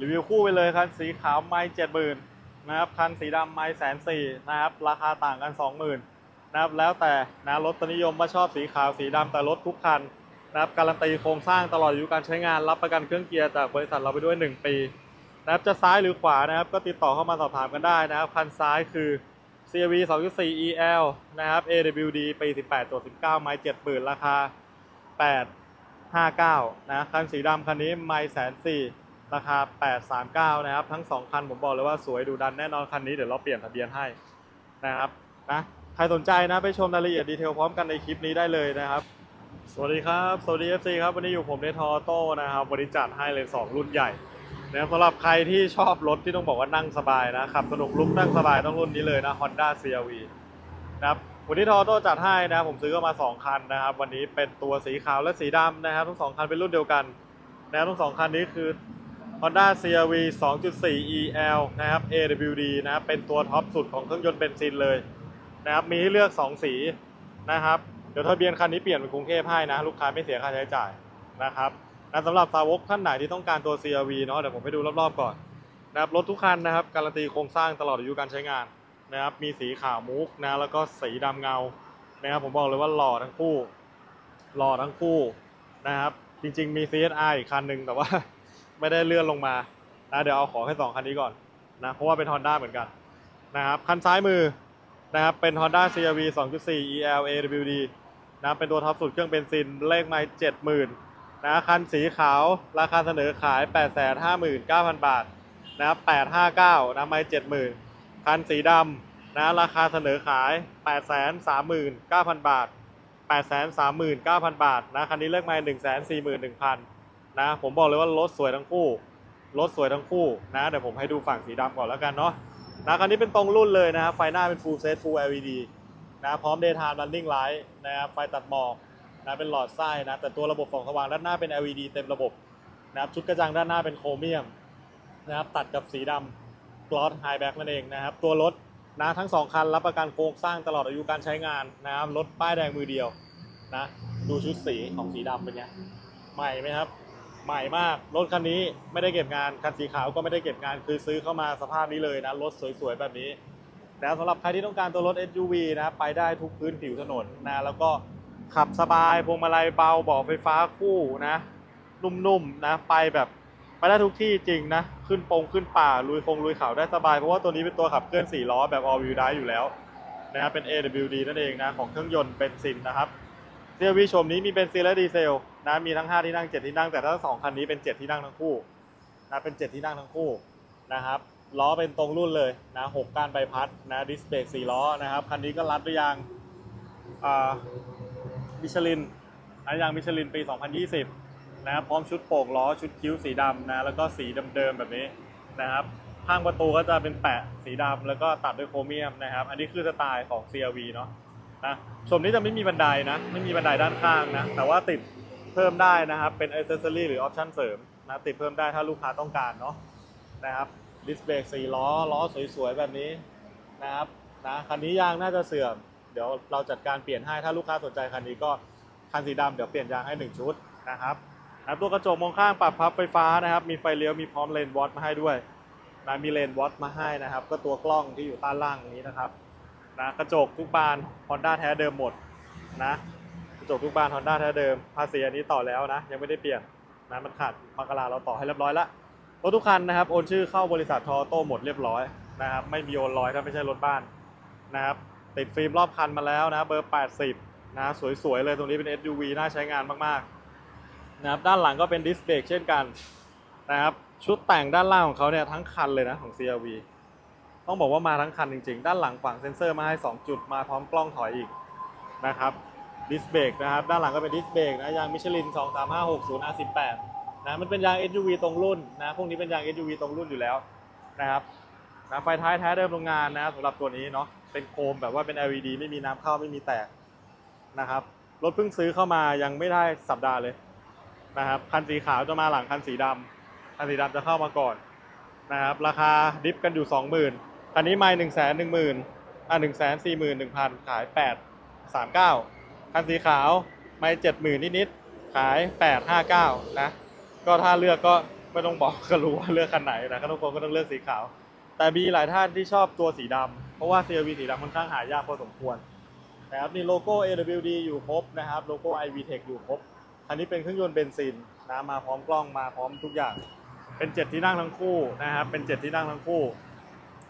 รีวิวคู่ไปเลยคันสีขาวไม่เจ็ดหมื่นนะครับคันสีดำไม่แสนสี่นะครับราคาต่างกันสองหมื่นนะครับแล้วแต่นะรถนิยมว่าชอบสีขาวสีดำแต่รถทุกคันนะครับการันตีโครงสร้างตลอดอายุการใช้งานรับประกันเครื่องเกียร์จากบริษัทเราไปด้วย 1 ปีนะครับจะซ้ายหรือขวานะครับก็ติดต่อเข้ามาสอบถามกันได้นะครับคันซ้ายคือ CRV 2.4 EL นะครับ AWD ปี 18 ตัว 19 ไม้70,000 ราคา 859 นะคันสีดำคันนี้ไม้แสนสี่ ราคา 839 นะครับ ทั้ง 2 คันผมบอกเลยว่าสวยดูดันแน่นอนคันนี้เดี๋ยวเราเปลี่ยนทะเบียนให้นะครับนะใครสนใจนะไปชมรายละเอียดดีเทลพร้อมกันในคลิปนี้ได้เลยนะครับ สวัสดีครับ สวัสดี FC ครับวันนี้อยู่ผมเดทอโต้นะครับวันนี้จัดให้เลย 2 รุ่นใหญ่นะสำหรับใครที่ชอบรถที่ต้องบอกว่านั่งสบายนะขับสนุกลุกนั่งสบายต้องรุ่นนี้เลยนะ Honda CRV นะครับวันนี้ทอโต้จัดให้นะผมซื้อมา 2 คันนะครับ วันนี้เป็นตัวสีขาวและสีดำนะครับทั้งสองคันเป็นรุ่นเดียวกันนะครับทั้งสองคันนี้คือ Honda CRV 2.4 EL นะครับ AWD นะครับเป็นตัวท็อปสุดของเครื่องยนต์เบนซินเลยนะครับมีให้เลือก 2 สีนะครับเดี๋ยวทะเบียนคันนี้เปลี่ยนเป็นกรุงเทพให้นะ ลูกค้าไม่เสียค่าใช้จ่ายนะครับนะสำหรับสาวกท่านไหนที่ต้องการตัว CRV เนาะเดี๋ยวผมไปดูรอบๆก่อนนะครับรถทุกคันนะครับการันตีโครงสร้างตลอดอายุการใช้งานนะครับมีสีขาวมุกนะแล้วก็สีดำเงานะครับผมบอกเลยว่าหล่อทั้งคู่หล่อทั้งคู่นะครับจริง ๆ มี CSR อีกคันหนึ่งแต่ว่า ไม่ได้เลื่อนลงมานะเดี๋ยวเอาขอแค่สองคันนี้ก่อนนะเพราะว่าเป็น Honda เหมือนกันนะครับคันซ้ายมือนะครับเป็น Honda CRV 2.4 EL AWD นะเป็นตัวท็อปสุดเครื่องเบนซินเลขไมล์70,000นะคันสีขาวราคาเสนอขาย 859,000 บาทนะครับ859นะไมล์70,000 คันสีดำนะราคาเสนอขาย 839,000 บาท 839,000 บาทนะคันนี้เลขไมล์141,000 นะ ผมบอกเลยว่ารถสวยทั้งคู่ รถสวยทั้งคู่นะเดี๋ยวผมให้ดูฝั่งสีดำก่อนแล้วกันเนาะนะคันนี้เป็นตรงรุ่นเลยนะครับไฟหน้าเป็น full set full LED นะพร้อม daytime running light นะครับไฟตัดหมอกนะเป็นหลอดไส้นะแต่ตัวระบบส่องสว่างด้านหน้าเป็น LED เต็มระบบนะครับชุดกระจังด้านหน้าเป็นโครเมียมนะครับตัดกับสีดำกลอสไฮแบ็กนั่นเองนะครับตัวรถนะทั้งสองคันรับประกันโครงสร้างตลอดอายุการใช้งานนะครับรถป้ายแดงมือเดียวนะดูชุดสีของสีดำเป็นไงใหม่ไหมครับ ใหม่มาก รถคันนี้ไม่ได้เก็บงาน คันสีขาวก็ไม่ได้เก็บงาน คือซื้อเข้ามาสภาพนี้เลยนะ รถสวยๆ แบบนี้นะสำหรับใครที่ต้องการตัวรถ SUV นะ ไปได้ทุกพื้นผิวถนนนะ แล้วก็ขับสบายพวงมาลัยเบาเบาะไฟฟ้าคู่นะ นุ่มๆ นะ ไปแบบไปได้ทุกที่จริงนะ ขึ้นปงขึ้นป่า ลุยคงลุยเขาได้สบาย เพราะว่าตัวนี้เป็นตัวขับเคลื่อน4ล้อแบบ all wheel drive อยู่แล้วนะครับเป็น AWD นั่นเองนะ ของเครื่องยนต์เบนซินนะครับ เซียวีชมนี้มีเบนซินและดีเซลนะมีทั้ง 5 ที่นั่ง 7 ที่นั่ง แต่ทั้งสองคันนี้เป็น 7 ที่นั่งทั้งคู่นะเป็น 7 ที่นั่งทั้งคู่นะครับล้อเป็นตรงรุ่นเลยนะ6ก้านใบพัดนะดิสเบรก4ล้อนะครับคันนี้ก็รัดด้วยยางอ่ามิชลินนะยางมิชลินปี 2020นะครับพร้อมชุดโป่งล้อชุดคิ้วสีดำนะแล้วก็สีเดิมๆแบบนี้นะครับข้างประตูก็จะเป็นแปะสีดำแล้วก็ตัดด้วยโครเมียมนะครับ อันนี้คือสไตล์ของ CRV เนาะ นะชมนี้จะไม่มีบันไดนะ ไม่มีบันไดด้านข้างนะ แต่ว่าติดเพิ่มได้นะครับ เป็นอ c เซอรี่หรือออปชั่นเสริมนะติดเพิ่มได้ถ้าลูกค้าต้องการเนาะนะครับดิสเบรก4ล้อ ล้อสวยๆ แบบนี้นะครับนะคันนี้ยางน่าจะเสื่อม เดี๋ยวเราจัดการเปลี่ยนให้ถ้าลูกค้าสนใจคันนี้ก็คันสีดำเดี๋ยวเปลี่ยนยางให้ 1 ชุดนะครับนะตัวกระจกมองข้างปรับพับไฟฟ้านะครับ มีไฟเลี้ยวมีพร้อมเลนวอตมาให้ด้วยนะมีเลนวอตมาให้นะครับ ก็ตัวกล้องที่อยู่ใต้ล่างนี้นะครับ นะกระจกทุกบาน Honda แท้เดิมหมดนะกระจกทุกบาน Honda แท้เดิมภาษีอันนี้ต่อแล้วนะ ยังไม่ได้เปลี่ยนนะมันขาดมกราเราต่อให้เรียบร้อยล้วรถทุกคันนะครับโอนชื่อเข้าบริษัททอโต้หมดเรียบร้อยนะครับไม่มีโอนลอยถ้าไม่ใช่รถบ้านนะครับติดฟิล์มรอบคันมาแล้วนะเบอร์ 80 นะสวยๆเลยตรงนี้เป็น SUV น่าใช้งานมากๆนะครับด้านหลังก็เป็นดิสเบรกเช่นกันนะครับชุดแต่งด้านล่างของเขาเนี่ยทั้งคันเลยนะของ CRV ต้องบอกว่ามาทั้งคันจริงๆ ด้านหลังฝั่งเซ็นเซอร์มาให้ 2 จุดมาพร้อมกล้องถอยอีกนะครับดิสเบรกนะครับด้านหลังก็เป็นดิสเบรกนะยางมิชลิน 23560 R18 นะมันเป็นยาง SUV ตรงรุ่นนะพวกนี้เป็นยาง SUV ตรงรุ่นอยู่แล้วนะครับนะไฟท้ายแท้เดิมโรงงานนะสำหรับตัวนี้เนาะเป็นโคมแบบว่าเป็น LED ไม่มีน้ำเข้าไม่มีแตกนะครับรถเพิ่งซื้อเข้ามายังไม่ได้สัปดาห์เลยนะครับคันสีขาวจะมาหลังคันสีดำคันสีดำจะเข้ามาก่อนนะครับราคาดิฟกันอยู่ 20,000 คันนี้ไม่หนึ่งแสนหนึ่งหมื่นอะหนึ่งแสนสี่หมื่นหนึ่งพันขายแปดสามเก้าคันสีขาวไม่เจ็ดหมื่นนิดๆขายแปดห้าเก้านะ ก็ถ้าเลือกก็ไม่ต้องบอกก็รู้ว่าเลือกคันไหนนะก็ทุกคนก็ต้องเลือกสีขาว แต่มีหลายท่านที่ชอบตัวสีดำเพราะว่า CRV สีดำค่อนข้างหายากพอสมควรนะครับนี่โลโก้ AWD อยู่ครบนะครับโลโก้ iVTEC อยู่ครบอันนี้เป็นเครื่องยนต์เบนซินนะมาพร้อมกล้องมาพร้อมทุกอย่าง เป็นเจ็ดที่นั่งทั้งคู่นะครับเป็นเจ็ดที่นั่งทั้งคู่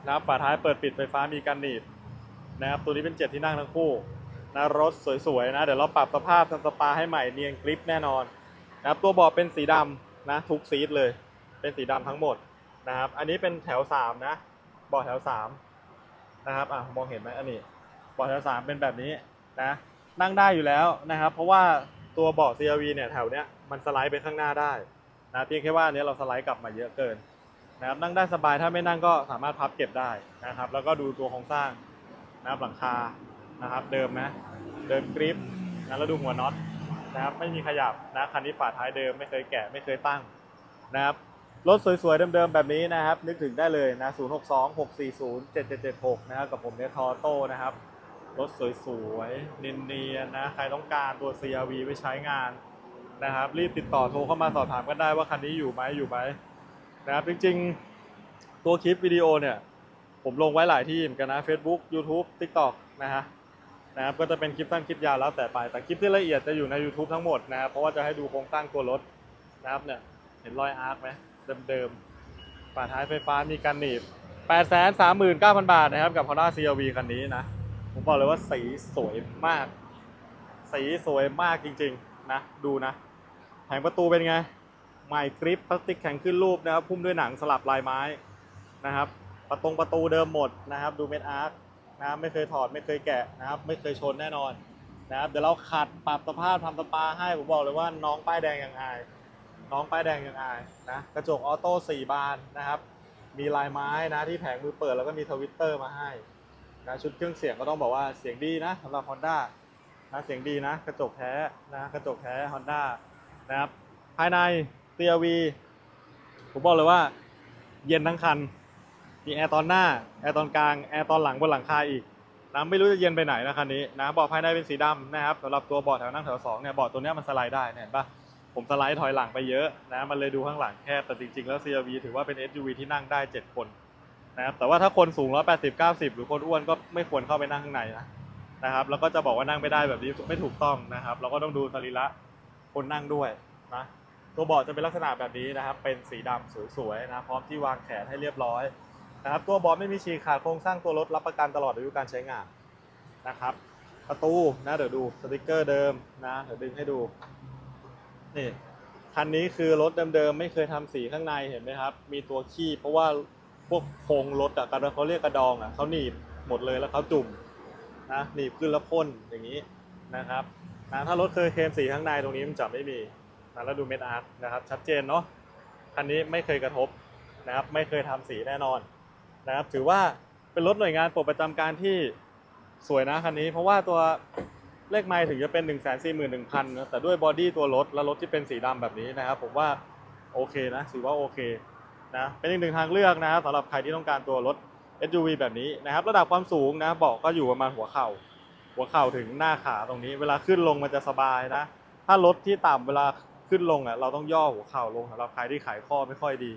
นะครับฝาท้ายเปิดปิดไฟฟ้ามีกันหนีบนะครับตัวนี้เป็นเจ็ดที่นั่งทั้งคู่นะรถสวยๆนะเดี๋ยวเราปรับสภาพทำสปาให้ใหม่เนียนกริปแน่นอนนะครับตัวเบาะเป็นสีดำนะทุกซีทเลย เป็นสีดำทั้งหมดนะครับ อันนี้เป็นแถวสามนะเบาะแถวสามนะครับอะมองเห็นไหมอันนี้เบาะแถวสามเป็นแบบนี้นะนั่งได้อยู่แล้วนะครับ เพราะว่าตัวเบาะ CRV เนี่ยแถวเนี้ยมันสไลด์ไปข้างหน้าได้นะเพียงแค่ว่าอันเนี้ยเราสไลด์กลับมาเยอะเกิน นะครับนั่งได้สบายถ้าไม่นั่งก็สามารถพับเก็บได้นะครับ แล้วก็ดูตัวโครงสร้างนะครับหลังคานะครับ เดิมนะ เดิมกริปนะแล้วดูหัวน็อตนะครับ ไม่มีขยับนะคันนี้ฝาท้ายเดิมไม่เคยแกะไม่เคยตั้งนะครับรถสวยๆ เดิมๆ แบบนี้นะครับ นึกถึงได้เลยนะ 0 6 2 6 4 0 7 7 7 6 นะครับ กับผมเนี่ยทอโต้นะครับ รถสวยๆ เนียนๆ นะ ใครต้องการตัว CRV ไว้ใช้งานนะครับ รีบติดต่อโทรเข้ามาสอบถามกันได้ว่าคันนี้อยู่ไหมอยู่ไหม นะครับจริงๆ ตัวคลิปวิดีโอเนี่ย ผมลงไว้หลายที่เหมือนกันนะ Facebook YouTube TikTok นะฮะนะครับก็จะเป็นคลิปสั้นคลิปยาวแล้วแต่ไป แต่คลิปที่ละเอียดจะอยู่ใน YouTube ทั้งหมดนะครับเพราะว่าจะให้ดูโครงสร้างตัวรถนะครับเนี่ยเห็นรอยอาร์คไหมเดิมๆฝาท้ายไฟฟ้ามีกันหนีบ 839,000 บาทนะครับกับ Honda CRV คันนี้นะ ผมบอกเลยว่าสีสวยมาก สีสวยมากจริงๆนะดูนะ แผงประตูเป็นไง ใหม่กริปพลาสติกแข็งขึ้นรูปนะครับพุ่มด้วยหนังสลับลายไม้นะครับ ประตงประตูเดิมหมดนะครับ ดูเม็ดอาร์คนะครับไม่เคยถอดไม่เคยแกะนะครับ ไม่เคยชนแน่นอนนะครับเดี๋ยวเราขัดปรับสภาพทำสปาให้ผมบอกเลยว่าน้องป้ายแดงยังอาย น้องป้ายแดงยังอายนะกระจกออโต้สี่บานนะครับ มีลายไม้นะที่แผงมือเปิดแล้วก็มีทวิตเตอร์มาให้นะชุดเครื่องเสียงก็ต้องบอกว่าเสียงดีนะสำหรับ Honda นะเสียงดีนะ กระจกแท้นะกระจกแท้ Honda นะครับภายใน CRV ผมบอกเลยว่า เย็นทั้งคัน มีแอร์ตอนหน้า แอร์ตอนกลาง แอร์ตอนหลังบนหลังคาอีกนะไม่รู้จะเย็นไปไหนนะคันนี้นะเบาะภายในเป็นสีดำนะครับสำหรับตัวเบาะแถวนั่งแถวสองเนี่ยเบาะตัวเนี้ยมันสไลด์ได้เนี่ยเห็นปะผมสไลด์ถอยหลังไปเยอะนะมันเลยดูข้างหลังแคบแต่จริงๆ แล้ว CRV ถือว่าเป็น SUV ที่นั่งได้ 7 คนนะครับแต่ว่าถ้าคนสูง 180 90 หรือคนอ้วนก็ไม่ควรเข้าไปนั่งข้างในนะนะครับแล้วก็จะบอกว่านั่งไม่ได้แบบนี้ไม่ถูกต้องนะครับ เราก็ต้องดูสรีระคนนั่งด้วยนะ ตัวเบาะจะเป็นลักษณะแบบนี้นะครับ เป็นสีดำสวยๆนะพร้อมที่วางแขนให้เรียบร้อยนะครับตัวเบาะไม่มีฉีกขาดโครงสร้างตัวรถรับประกันตลอดอายุการใช้งานนะครับ ประตูนะเดี๋ยวดูสติกเกอร์เดิมนะเดี๋ยวดึงให้ดูนี่คันนี้คือรถเดิมๆไม่เคยทำสีข้างในเห็นไหมครับ มีตัวขี้เพราะว่าพวกโครงรถอะกันเขาเรียกกระดองอะเขาหนีบหมดเลยแล้วเขาจุ่มนะหนีบขึ้นแล้วพ่นอย่างนี้นะครับนะถ้ารถเคยเคลมสีข้างในตรงนี้มันจะไม่มี แล้วดูเม็ดอาร์ตนะครับชัดเจนเนาะคันนี้ไม่เคยกระทบนะครับไม่เคยทำสีแน่นอนนะครับถือว่าเป็นรถหน่วยงานปลดประจำการที่สวยนะคันนี้ เพราะว่าตัวเลขไมล์ถึงจะเป็น 1 4 1 0 0 0นะแต่ด้วยบอดี้ตัวรถและรถที่เป็นสีดำแบบนี้นะครับ ผมว่าโอเคนะถือว่าโอเคนะเป็นอีกหนึ่งทางเลือกนะครับสำหรับใครที่ต้องการตัวรถ SUV แบบนี้นะครับ ระดับความสูงนะเบาะก็อยู่ประมาณหัวเข่า หัวเข่าถึงหน้าขาตรงนี้ เวลาขึ้นลงมันจะสบายนะ ถ้ารถที่ต่ำเวลา ขึ้นลงอะเราต้องย่อหัวเข่าลงสำหรับใครที่ขายข้อไม่ค่อยดี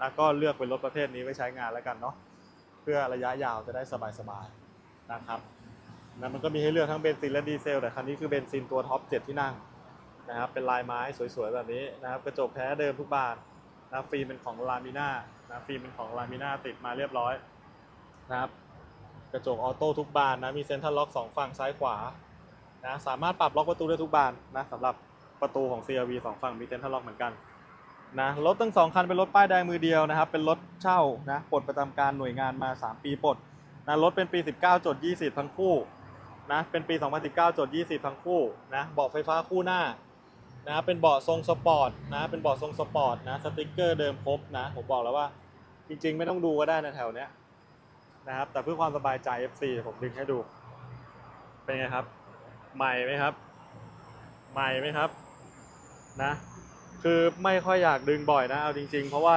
นะก็เลือกเป็นรถประเภทนี้ไว้ใช้งานแล้วกันเนาะเพื่อระยะยาวจะได้สบายๆนะครับนะมันก็มีให้เลือกทั้งเบนซินและดีเซลแต่คันนี้คือเบนซินตัวท็อป7ที่นั่งนะครับเป็นลายไม้สวยๆแบบนี้นะครับกระจกแท้เดิมทุกบานนะฟิล์มเป็นของลามิน่านะฟิล์มเป็นของลามิน่าติดมาเรียบร้อยนะครับกระจกออโต้ทุกบานนะมีเซ็นทรัลล็อกสองฝั่งซ้ายขวานะสามารถปรับล็อกประตูได้ทุกบานนะสำหรับ ประตูของ CRV สองฝั่งมีเซ็นทรัลล็อกเหมือนกันนะรถทั้งสองคันเป็นรถป้ายแดงมือเดียวนะครับ เป็นรถเช่านะปลดประจำการหน่วยงานมา 3 ปีปลดนะรถเป็นปี 19จด20 ทั้งคู่นะเป็นปี 2019จด20 ทั้งคู่นะเบาะไฟฟ้าคู่หน้านะเป็นเบาะทรงสปอร์ตนะเป็นเบาะทรงสปอร์ตนะสติกเกอร์เดิมครบนะผมบอกแล้วว่าจริง ๆ ไม่ต้องดูก็ได้ในะแถวเนี้ยนะครับแต่เพื่อความสบายใจ FC ผมดึงให้ดู เป็นไงครับ ใหม่ไหมครับ ใหม่ไหมครับ นะ คือไม่ค่อยอยากดึงบ่อยนะเอาจริง ๆ เพราะว่า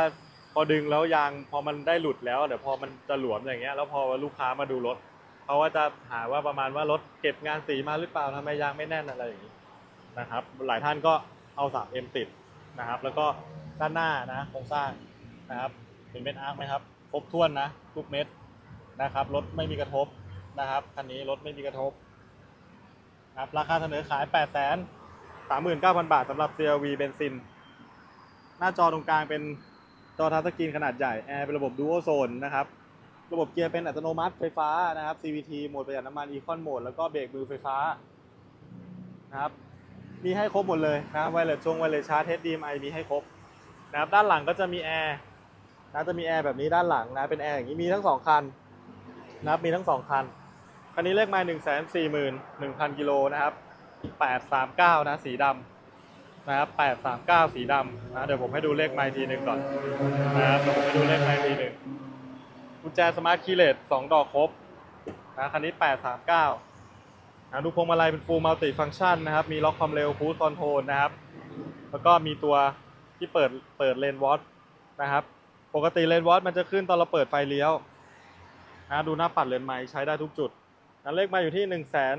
พอดึงแล้วยางพอมันได้หลุดแล้วเดี๋ยวพอมันจะหลวมอย่างเงี้ยแล้วพอลูกค้ามาดูรถเขาว่าจะหาว่าประมาณว่ารถเก็บงานสีมาหรือเปล่าทำไมยางไม่แน่นอะไรอย่างนี้นะครับ หลายท่านก็เอา 3M ติดนะครับ แล้วก็ด้านหน้านะโครงสร้างนะครับเห็นเม็ดอาร์คไหมครับครบถ้วนนะทุกเม็ดนะครับรถไม่มีกระทบนะครับคันนี้รถไม่มีกระทบนะครับราคาเสนอขาย8 3 9 0 0 0 บาทสำหรับ CRV เบนซิน หน้าจอตรงกลางเป็นจอทัชสกรีนขนาดใหญ่ แอร์เป็นระบบ Dual Zone นะครับ ระบบเกียร์เป็นอัตโนมัติไฟฟ้านะครับ CVT โหมดประหยัดน้ำมัน Econ Mode แล้วก็เบรกมือไฟฟ้านะครับมีให้ครบหมดเลยนะไวเลสชงไวเลสชาร์จ HDMI มีให้ครบนะครับด้านหลังก็จะมีแอร์นะจะมีแอร์แบบนี้ด้านหลังนะเป็นแอร์อย่างนี้มีทั้งสองคันนะครับมีทั้งสองคันคันนี้เลขไมล์หนึ่งแสนสี่หมื่นหนึ่งพันกิโลนะครับ แปดสามเก้านะ สีดำนะครับแปดสามเก้าสีดำนะเดี๋ยวผมให้ดูเลขไมล์ทีหนึ่งก่อนนะครับเดี๋ยวผมให้ดูเลขไมล์ทีหนึ่งกุญแจสมาร์ทคีย์เลสสองดอกครบนะคันนี้แปดสามเก้านะดูพวงมาลัยเป็นฟูลมัลติฟังชันนะครับ มีล็อกความเร็วคูดคอนโทรลนะครับ แล้วก็มีตัวที่เปิดเปิดเลนวอตนะครับ ปกติเลนวอตมันจะขึ้นตอนเราเปิดไฟเลี้ยวนะดูหน้าปัดเลนไม้ใช้ได้ทุกจุดนะเลขมาอยู่ที่1นึ่งแสน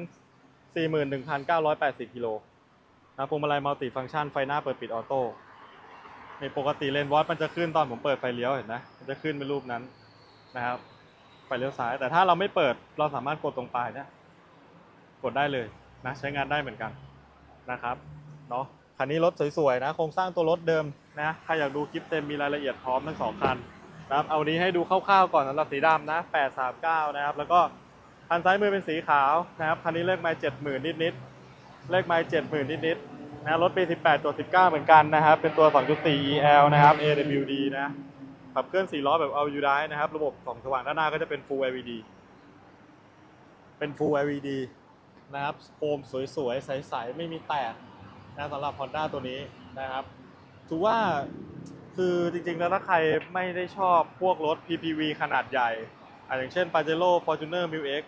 สี่หมื่นหนึ่งพันเก้าร้อยแปดสิบกิโลนะพวงมาลัยมัลติฟัง c t ชันไฟหน้าเปิดปิดออโต้ในปกติเลนวอตมันจะขึ้นตอนผมเปิดไฟเลี้ยวเห็นนะมันจะขึ้นเป็นรูปนั้นนะครับไฟเลี้ยวซ้าย แต่ถ้าเราไม่เปิดเราสามารถกดตรงปลายเนี่ยกดได้เลยนะใช้งานได้เหมือนกันนะครับเนาะคันนี้รถสวยๆนะโครงสร้างตัวรถเดิมนะใครอยากดูคลิปเต็มมีรายละเอียดพร้อมทั้งสองคันนะครับเอานี้ให้ดูคร่าวๆก่อนสำหรับสีดำนะ839นะครับแล้วก็ คันซ้ายมือเป็นสีขาวนะครับคันนี้เลขไมล์70,000นิดๆเลขไมล์70,000นิดๆนะรถปี 18 ตัว 19 เหมือนกันนะครับ เป็นตัว 2.4 EL นะครับ AWD นะขับเคลื่อน4ล้อแบบ All u d i นะครับ ระบบสองสว่างด้านหน้าก็จะเป็น Full LED เป็น Full LED นะครับโคมสวยๆ ใสๆ ไม่มีแตกนะสำหรับ Honda ตัวนี้นะครับถือว่าคือจริงๆ แล้วถ้าใครไม่ได้ชอบพวกรถ PPV ขนาดใหญ่อะอย่างเช่น Pajero Fortuner m i l X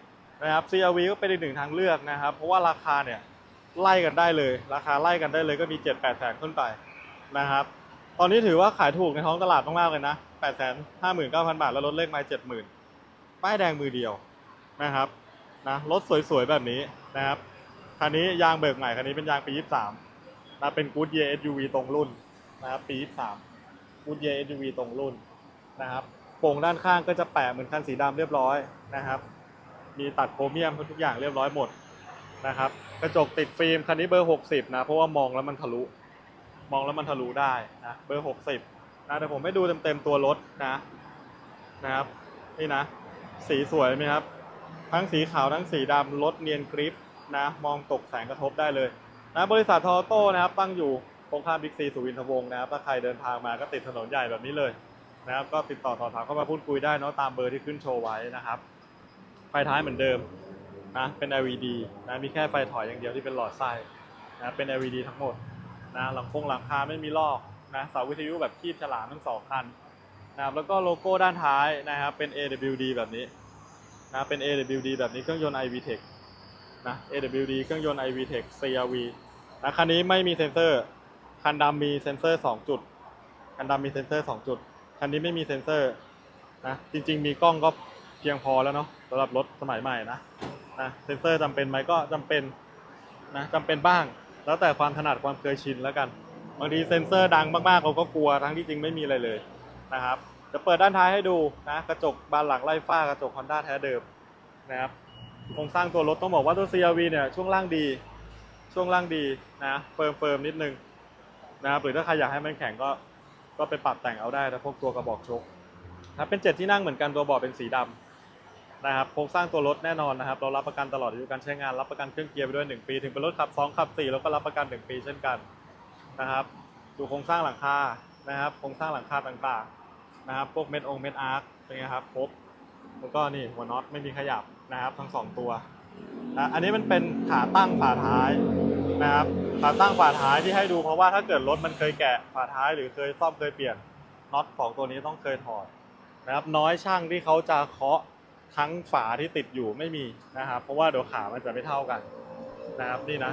นะครับ CRV ก็เป็นอีกหนึ่งทางเลือกนะครับ เพราะว่าราคาเนี่ยไล่กันได้เลย ราคาไล่กันได้เลยก็มี 7-8แสนขึ้นไปนะครับ ตอนนี้ถือว่าขายถูกในท้องตลาดมากๆเลยนะ8 5 9 0 0 0บาท แล้วรถเลขไมล์70,000ป้ายแดงมือเดียวนะครับนะรถสวยๆแบบนี้นะครับคันนี้ยางเบิกใหม่คันนี้เป็นยางปี 23นะเป็น Good Year SUV ตรงรุ่นนะครับปี 23 Good Year SUV ตรงรุ่นนะครับโป่งด้านข้างก็จะแปะเหมือนคันสีดำเรียบร้อยนะครับ มีตัดโครเมียมทุกอย่างเรียบร้อยหมดนะครับ กระจกติดฟิล์มคันนี้เบอร์ 60 นะ เพราะว่ามองแล้วมันทะลุ มองแล้วมันทะลุได้นะเบอร์ 60นะเดี๋ยวผมให้ดูเต็มๆตัวรถนะนะครับนี่นะ สีสวยไหมครับ ทั้งสีขาวทั้งสีดำรถเนียนกริปนะมองตกแสงกระทบได้เลยนะบริษัททอโต้นะครับตั้งอยู่ตรงข้ามบิ๊กซีสุวินทวงศ์นะครับถ้าใครเดินทางมาก็ติดถนนใหญ่แบบนี้เลยนะครับก็ติดต่อสอบถามเข้ามาพูดคุยได้เนาะตามเบอร์ที่ขึ้นโชว์ไว้นะครับ ฟท้ายเหมือนเดิมนะเป็น LED นะมีแค่ไฟถอยอย่างเดียวที่เป็นหลอดไส้นะเป็น LED ทั้งหมดนะหลังคงหลังคาไม่มีลอกนะเสาวิทยุแบบคีบฉลามทั้งสองคันนะครับแล้วก็โลโก้ด้านท้ายนะครับเป็น AWD แบบนี้นะเป็น AWD แบบนี้เครื่องยนต์ iVTEC นะ AWD เครื่องยนต์ iVTEC CRV นะคันนี้ไม่มีเซ็นเซอร์คันดำมีเซ็นเซอร์ 2 จุด คันดำมีเซ็นเซอร์ 2 จุด คันนี้ไม่มีเซ็นเซอร์นะจริง ๆ มีกล้องก็ พียงพอแล้วเนาะสำหรับรถสมัยใหม่นะนะเซ็นเซอร์จำเป็นไหมก็จำเป็นนะจำเป็นบ้าง แล้วแต่ความถนัดความเคยชินแล้วกันบางทีเซ็นเซอร์ดังมากๆเราก็กลัวทั้งที่จริงไม่มีอะไรเลยนะครับจะเปิดด้านท้ายให้ดูนะกระจกบานหลังไล่ฟ้ากระจก Honda แท้เดิมนะครับโครงสร้างตัวรถต้องบอกว่าตัว CRV เนี่ยช่วงล่างดี ช่วงล่างดีนะเฟิร์มเฟิร์มนิดนึงนะครับหรือถ้าใครอยากให้มันแข็งก็ก็ไปปรับแต่งเอาได้นะพวกตัวกระบอกชกนะเป็นเจ็ดที่นั่งเหมือนกันตัวเบาะเป็นสีดำ นะครับโครงสร้างตัวรถแน่นอนนะครับ เรารับประกันตลอดอายุการใช้งานรับประกันเครื่องเกียร์ไปด้วย 1 ปี ถึงเป็นรถขับ2ขับ4แล้วก็รับประกัน 1 ปีเช่นกันนะครับดูโครงสร้างหลังคานะครับโครงสร้างหลังคาต่างๆนะครับพวกเม็ดองเม็ดอาร์คเป็นไงครับครบแล้วก็นี่หัวน็อตไม่มีขยับนะครับทั้งสองตัวนะอันนี้มันเป็นขาตั้งฝาท้ายนะครับขาตั้งฝาท้ายที่ให้ดูเพราะว่าถ้าเกิดรถมันเคยแกะฝาท้ายหรือเคยซ่อมเคยเปลี่ยนน็อตของตัวนี้ต้องเคยถอดนะครับน้อยช่างที่เขาจะเคาะ ทั้งฝาที่ติดอยู่ไม่มีนะครับ เพราะว่าเดี๋ยวขามันจะไม่เท่ากันนะครับนี่นะ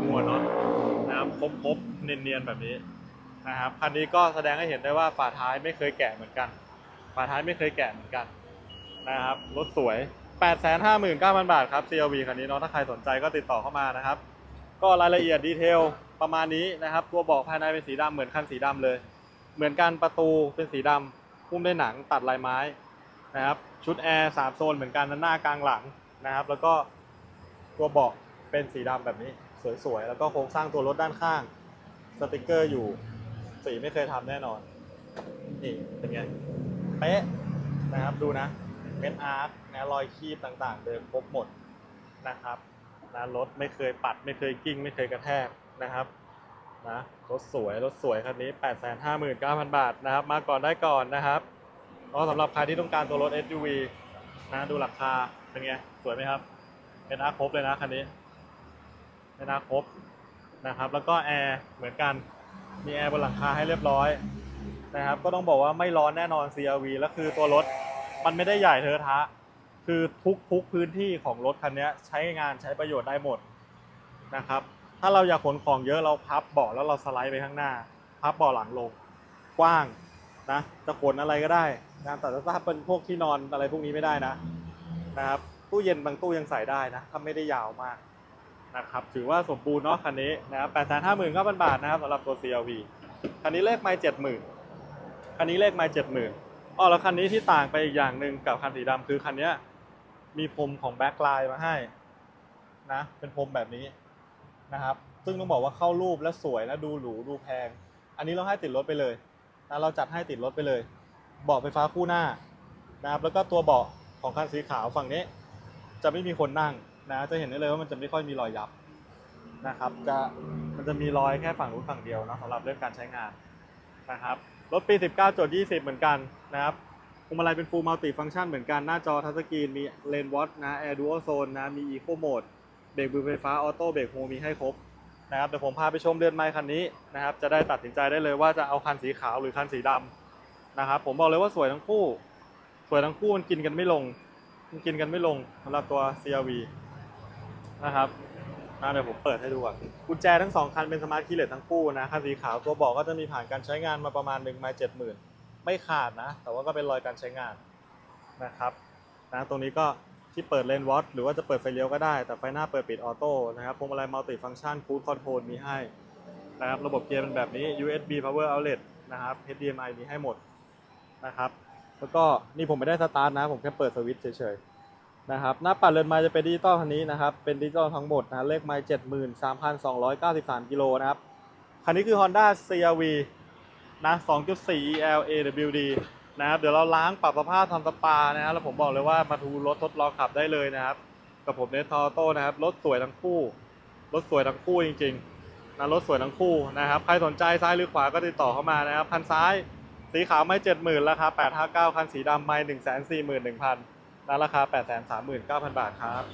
หัวน็อตนะครับครบๆเนียนๆแบบนี้นะครับคันนี้ก็แสดงให้เห็นได้ว่าฝาท้ายไม่เคยแกะเหมือนกัน ฝาท้ายไม่เคยแกะเหมือนกันนะครับรถสวย 859,000 บาทครับ CRV คันนี้เนาะถ้าใครสนใจก็ติดต่อเข้ามานะครับ ก็รายละเอียดดีเทลประมาณนี้นะครับ ตัวเบอกภายในเป็นสีดำเหมือนคันสีดำเลย เหมือนกันประตูเป็นสีดำหุ้มด้วยหนังตัดลายไม้ นะครับ ชุดแอร์สามโซนเหมือนกันด้านหน้ากลางหลังนะครับ แล้วก็ตัวเบาะเป็นสีดำแบบนี้สวยๆ แล้วก็โครงสร้างตัวรถด้านข้าง สติกเกอร์อยู่สีไม่เคยทำแน่นอน นี่เป็นไงเป๊ะนะครับดูนะเป็นอาร์คนะรอยคีบต่างๆ เดิมครบหมดนะครับนะรถไม่เคยปัด ไม่เคยกิ้ง ไม่เคยกระแทกนะครับนะรถสวย รถสวยคันนี้ 859,000 บาทนะครับ มาก่อนได้ก่อนนะครับ ก็สำหรับใครที่ต้องการตัวรถ SUV นะดูราคาเป็นไงสวยไหมครับ เป็นอาร์ครบเลยนะคันนี้ เป็นอาร์คครบนะครับ แล้วก็แอร์เหมือนกันมีแอร์บนหลังคาให้เรียบร้อยนะครับ ก็ต้องบอกว่าไม่ร้อนแน่นอน CRV แล้วคือตัวรถมันไม่ได้ใหญ่เทอะทะ คือทุกทุกพื้นที่ของรถคันนี้ใช้งานใช้ประโยชน์ได้หมดนะครับ ถ้าเราอยากขนของเยอะเราพับเบาะแล้วเราสไลด์ไปข้างหน้า พับเบาะหลังลง กว้าง นะจะขนอะไรก็ได้นะแต่ถ้าเป็นพวกที่นอนอะไรพวกนี้ไม่ได้นะนะครับตู้เย็นบางตู้ยังใส่ได้นะถ้าไม่ได้ยาวมากนะครับถือว่าสมบูรณ์เนาะคันนี้นะครับแปดแสนห้าหมื่นเก้าพันบาทนะครับสำหรับตัว CRV คันนี้เลขไม่เจ็ดหมื่นคันนี้เลขไมาเจ็ดหมื่นอ๋อแล้วคันนี้ที่ต่างไปอีกอย่างหนึ่งกับคันสีดำคือคันนี้มีพรมของแบ็คไลน์มาให้นะเป็นพรมแบบนี้นะครับ ซึ่งต้องบอกว่าเข้ารูปและสวยและดูหรูดูแพง อันนี้เราให้ติดรถไปเลย นะเราจัดให้ติดรถไปเลย เบาะไฟฟ้าคู่หน้านะครับแล้วก็ตัวเบาะของคันสีขาวฝั่งนี้ จะไม่มีคนนั่งนะจะเห็นได้เลยว่ามันจะไม่ค่อยมีรอยยับนะครับจะมันจะมีรอยแค่ฝั่งนู้นฝั่งเดียวนะสำหรับเรื่องการใช้งานนะครับรถปี 19จด20 เหมือนกันนะครับพวงมาลัยเป็น Full Multi Function เหมือนกันหน้าจอทัชสกรีนมี Lane Watch นะ Air Dual Zone นนะมี Eco Mode เบรกมือไฟฟ้าออโต้เบรกโฮมีให้ครบ นะครับเดี๋ยวผมพาไปชมเรือนไม้คันนี้นะครับ จะได้ตัดสินใจได้เลยว่าจะเอาคันสีขาวหรือคันสีดำนะครับ ผมบอกเลยว่าสวยทั้งคู่ สวยทั้งคู่มันกินกันไม่ลง มันกินกันไม่ลงสำหรับตัว CRV นะครับอะเดี๋ยวผมเปิดให้ดูก่อนกุญแจทั้งสองคันเป็นสมาร์ทคีย์เลสทั้งคู่นะคันสีขาวตัวบอกก็จะมีผ่านการใช้งานมาประมาณหนึ่งไมล์เจ็ดหมื่นไม่ขาดนะ แต่ว่าก็เป็นรอยการใช้งานนะครับนะตรงนี้ก็ ที่เปิดเลนวอตหรือว่าจะเปิดไฟเลี้ยวก็ได้ แต่ไฟหน้าเปิดปิดออโต้นะครับพวงมาลัยมัลติฟังก์ชันคูดคอนโทรลมีให้นะครับระบบเกียร์เป็นแบบนี้ USB power outlet นะครับ HDMI มีให้หมดนะครับแล้วก็นี่ผมไม่ได้สตาร์ทนะ ผมแค่เปิดสวิตช์เฉยๆนะครับหน้าปัดเรือนไม้จะเป็นดิจิตอลคันนี้นะครับ เป็นดิจิตอลทั้งหมดนะเลขไม้เจ็ดหมื่นสามพันสองร้อยเก้าสิบสามกิโลนะครับคันนี้คือ Honda CRV นะ 2.4 EL AWD นะครับเดี๋ยวเราล้างปรับสภาพทำสปานะครับแล้วผมบอกเลยว่ามาดูรถทดลองขับได้เลยนะครับกับผมเนทอโต้นะครับรถสวยทั้งคู่รถสวยทั้งคู่จริงๆนะรถสวยทั้งคู่นะครับใครสนใจซ้ายหรือขวาก็ติดต่อเข้ามานะครับคันซ้ายสีขาวไม่เจ็ดหมื่นราคา859คันสีดำไม่หนึ่งแสนสี่หมื่นหนึ่งพันนะราคา8 3 9 0 0 0บาทครับ